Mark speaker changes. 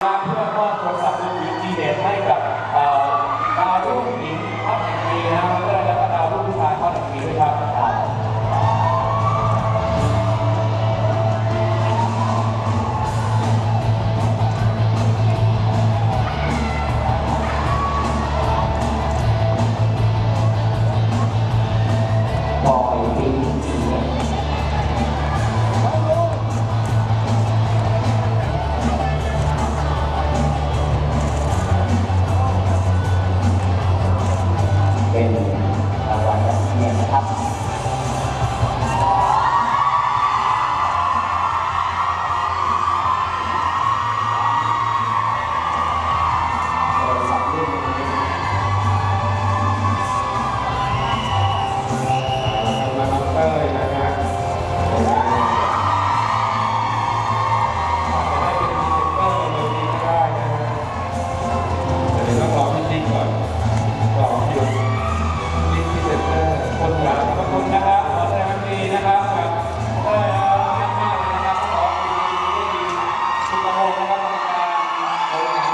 Speaker 1: เพื่อมอบโทรศัพท์มือถือดีเด่นให้กับมาร่วม
Speaker 2: Amen.